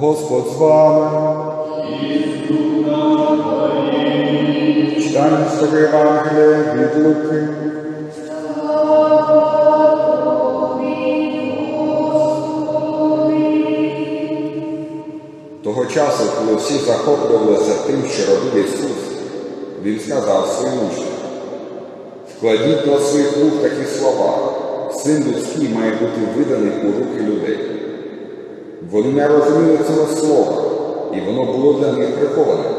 Господь з вами. Читання з Євангелія від Луки. Того часу, коли всі захоплювалися тим, що робив Ісус, Він сказав своїм учням, вкладіть до своїх вух такі слова, син людський має бути виданий у руки людей. Вони не розуміли цього слова, і воно було для них приховане,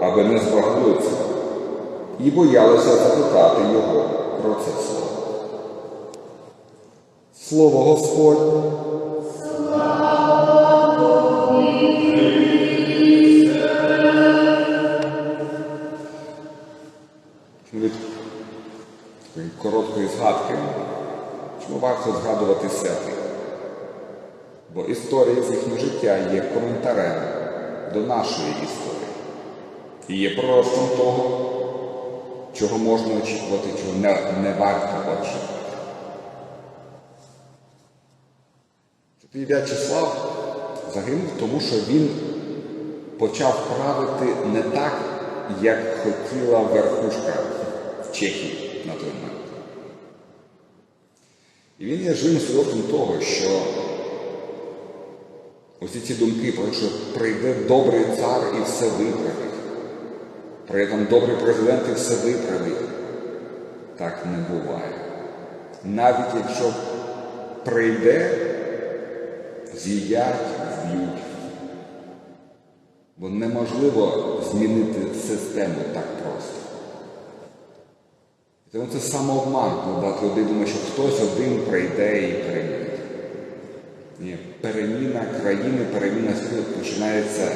аби не збагнули цього, і боялися запитати його про це слово. Слово Господнє. Від короткої згадки, чому варто згадувати святих? Бо історія з їхнього життя є коментарем до нашої історії. І є проростом того, чого можна очікувати, чого не, не варто очікувати. Святий В'ячеслав загинув, тому що він почав правити не так, як хотіла верхушка в Чехії на той момент. І він є живим свідоцтвом того, що усі ці думки про те, що прийде добрий цар і все виправить, прийде там добрий президент і все виправить, так не буває. Навіть якщо прийде, з'їдять, вб'ють. Бо неможливо змінити систему так просто. Тому це самообман, коли людей думає, що хтось один прийде і перемінить. Переміна країни, переміна світу починається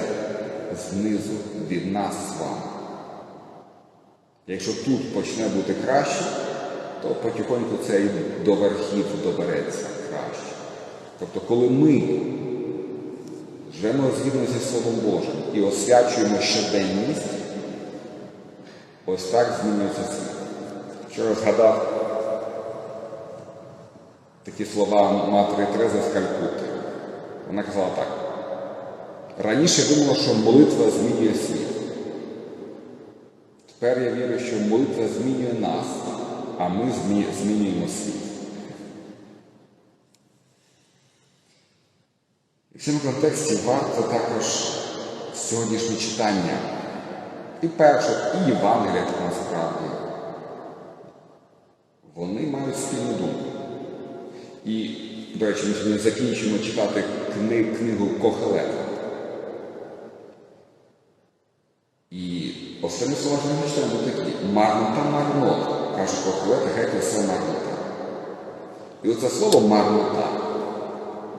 знизу, від нас з вами. Якщо тут почне бути краще, то потихоньку це і до верхів добереться краще. Тобто, коли ми живемо згідно зі Словом Божим і освячуємо щоденність, ось так змінюється світ. Вчора згадав такі слова матері Терези з Калькутти. Вона казала так. Раніше думала, що молитва змінює світ. Тепер я вірю, що молитва змінює нас, а ми змі- змінюємо світ. І в цьому контексті варто також сьогоднішнє читання і перше, і Євангелія насправді. Вони мають спільну думку. І, до речі, ми сьогодні закінчимо читати кни- книгу Кохелета. І останні слова ж не такі. Марнота марнота, каже Кохелет, геть усе марнота. І оце слово марнота,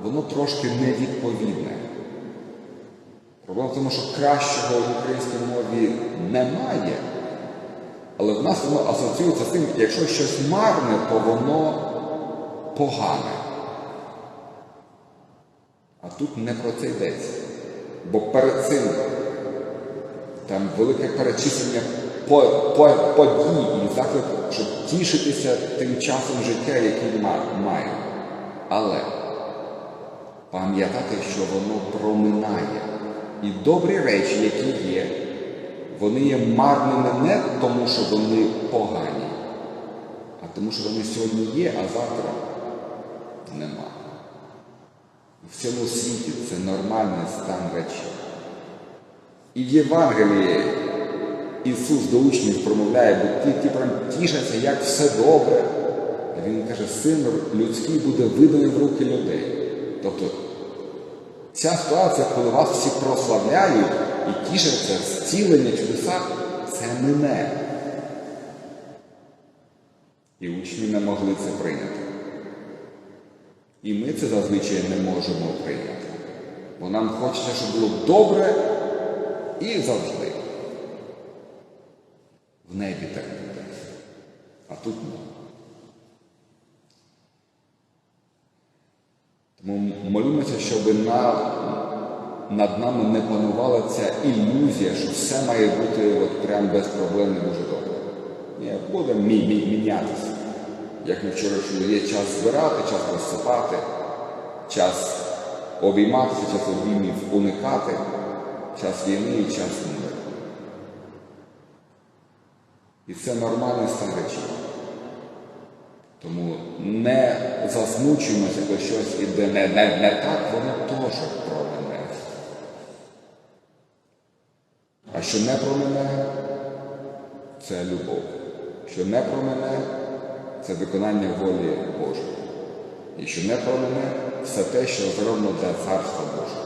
воно трошки невідповідне. Проблема в тому, що кращого в українській мові немає. Але в нас воно асоціюється з тим, якщо щось марне, то воно погане. А тут не про це йдеться. Бо перед цим там велике перечислення по, по, подій і заклик, щоб тішитися тим часом життя, який ма- маємо. Але пам'ятати, що воно проминає. І добрі речі, які є, вони є марними не тому, що вони погані, а тому, що вони сьогодні є, а завтра нема. В цьому світі це нормальний стан речей. І в Євангелії Ісус до учнів промовляє, бо ті, ті прям тішаться, як все добре. А Він каже, син людський буде виданий в руки людей. Тобто ця ситуація, коли вас всі прославляють і тішаться, зцілення чудеса, це мине. І учні не могли це прийняти. І ми це зазвичай не можемо прийняти. Бо нам хочеться, щоб було добре і завжди. В небі так буде. А тут ні. Тому молімося, щоб на, над нами не панувала ця ілюзія, що все має бути от прям без проблем і дуже добре. Ні, буде мі- мі- мінятися. Як ми вчора чули, є час збирати, час розсипати, час обійматися, час обіймів уникати, час війни і час миру. І це нормальний стан речей. Тому не засмучуємося, коли щось іде не, не, не так, воно теж про мене. А що не про це любов. Що не про мене, це виконання волі Божої. І що не про мене, все те, що зроблено для Царства Божого.